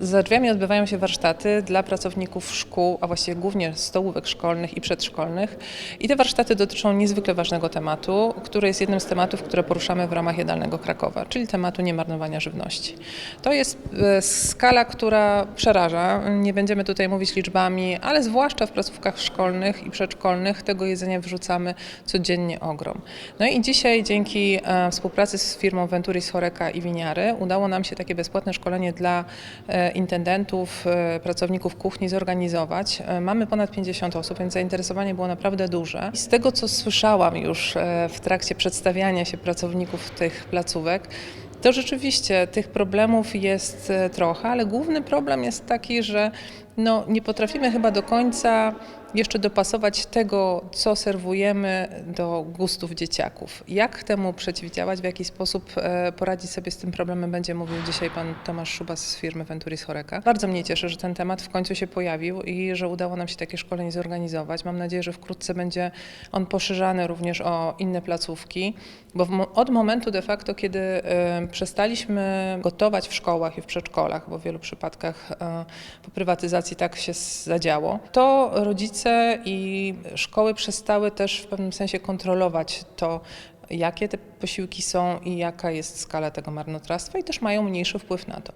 Za drzwiami odbywają się warsztaty dla pracowników szkół, a właściwie głównie stołówek szkolnych i przedszkolnych. I te warsztaty dotyczą niezwykle ważnego tematu, który jest jednym z tematów, które poruszamy w ramach Jadalnego Krakowa, czyli tematu niemarnowania żywności. To jest e, skala, która przeraża. Nie będziemy tutaj mówić liczbami, ale zwłaszcza w placówkach szkolnych i przedszkolnych tego jedzenia wyrzucamy codziennie ogrom. No i dzisiaj dzięki e, współpracy z firmą Venturis Horeca i Winiary udało nam się takie bezpłatne szkolenie dla e, intendentów, e, pracowników kuchni zorganizować. E, Mamy ponad 50 osób, więc zainteresowanie było naprawdę duże. I z tego, co słyszałam już e, w trakcie przedstawiania się pracowników tych placówek, to rzeczywiście tych problemów jest trochę, ale główny problem jest taki, że no, nie potrafimy chyba do końca jeszcze dopasować tego, co serwujemy do gustów dzieciaków. Jak temu przeciwdziałać, w jaki sposób e, poradzić sobie z tym problemem, będzie mówił dzisiaj pan Tomasz Szubas z firmy Venturis Horeca. Bardzo mnie cieszy, że ten temat w końcu się pojawił i że udało nam się takie szkolenie zorganizować. Mam nadzieję, że wkrótce będzie on poszerzany również o inne placówki, bo od momentu de facto, kiedy e, przestaliśmy gotować w szkołach i w przedszkolach, bo w wielu przypadkach e, po prywatyzacji tak się zadziało, to rodzice i szkoły przestały też w pewnym sensie kontrolować to, jakie te posiłki są i jaka jest skala tego marnotrawstwa i też mają mniejszy wpływ na to.